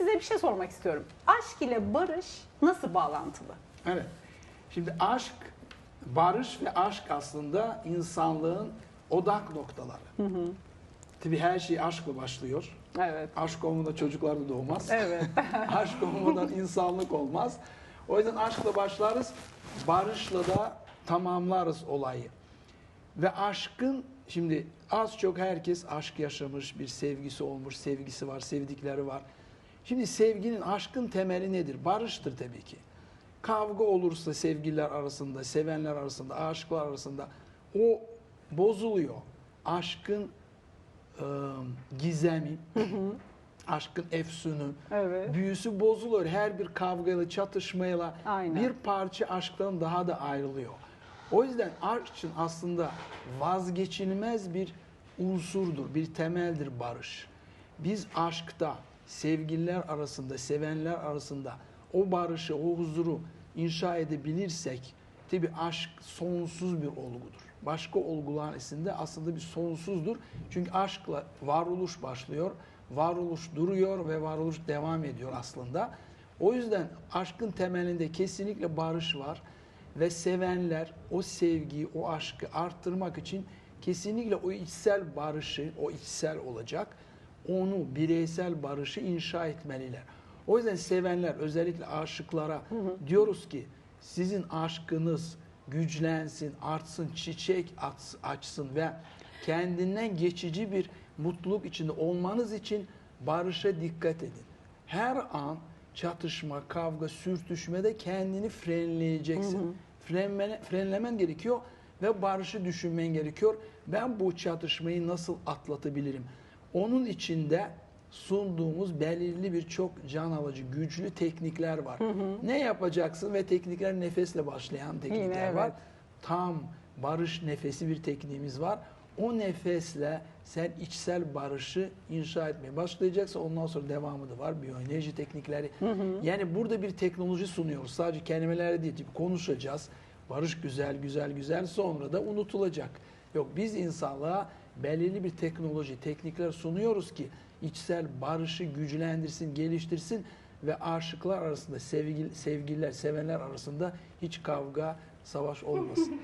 size bir şey sormak istiyorum. Aşk ile barış nasıl bağlantılı? Evet. Şimdi aşk, barış ve aşk aslında insanlığın odak noktaları. Tabii her şey aşkla başlıyor. Evet. Aşk olmadan çocuklar da doğmaz. Evet. aşk olmadan insanlık olmaz. O yüzden aşkla başlarız, barışla da tamamlarız olayı. Ve aşkın, şimdi az çok herkes aşk yaşamış, bir sevgisi olmuş, sevgisi var, sevdikleri var. Şimdi sevginin, aşkın temeli nedir? Barıştır tabii ki. Kavga olursa sevgililer arasında, sevenler arasında, aşıklar arasında o bozuluyor. Aşkın e, gizemi, aşkın efsunu, Evet. büyüsü bozuluyor. Her bir kavgayla, çatışmayla Aynen. bir parça aşktan daha da ayrılıyor. O yüzden aşk için aslında vazgeçilmez bir unsurdur, bir temeldir barış. Biz aşkta, sevgililer arasında, sevenler arasında o barışı, o huzuru inşa edebilirsek tabi aşk sonsuz bir olgudur. Başka olguların içinde aslında bir sonsuzdur. Çünkü aşkla varoluş başlıyor, varoluş duruyor ve varoluş devam ediyor aslında. O yüzden aşkın temelinde kesinlikle barış var ve sevenler o sevgiyi, o aşkı arttırmak için kesinlikle o içsel barışı, o içsel olacak, onu bireysel barışı inşa etmeliler. O yüzden sevenler, özellikle aşıklara diyoruz ki sizin aşkınız güçlensin, artsın, çiçek açsın ve kendinden geçici bir mutluluk içinde olmanız için barışa dikkat edin. Her an çatışma, kavga, sürtüşmede kendini frenleyeceksin. Frenmene, frenlemen gerekiyor ve barışı düşünmen gerekiyor. Ben bu çatışmayı nasıl atlatabilirim? Onun içinde sunduğumuz belirli birçok can alıcı, güçlü teknikler var. Ne yapacaksın ve teknikler nefesle başlayan teknikler Yine evet. var. Tam barış nefesi bir tekniğimiz var. O nefesle sen içsel barışı inşa etmeye başlayacaksın. Ondan sonra devamı da var. Biyoenerji teknikleri. Yani burada bir teknoloji sunuyoruz. Sadece kelimelerle değil. Konuşacağız. Barış güzel, güzel, güzel. Sonra da unutulacak. Yok biz insanlığa belirli bir teknoloji, teknikler sunuyoruz ki içsel barışı güçlendirsin, geliştirsin ve aşıklar arasında, sevgili, sevgililer, sevenler arasında hiç kavga, savaş olmasın.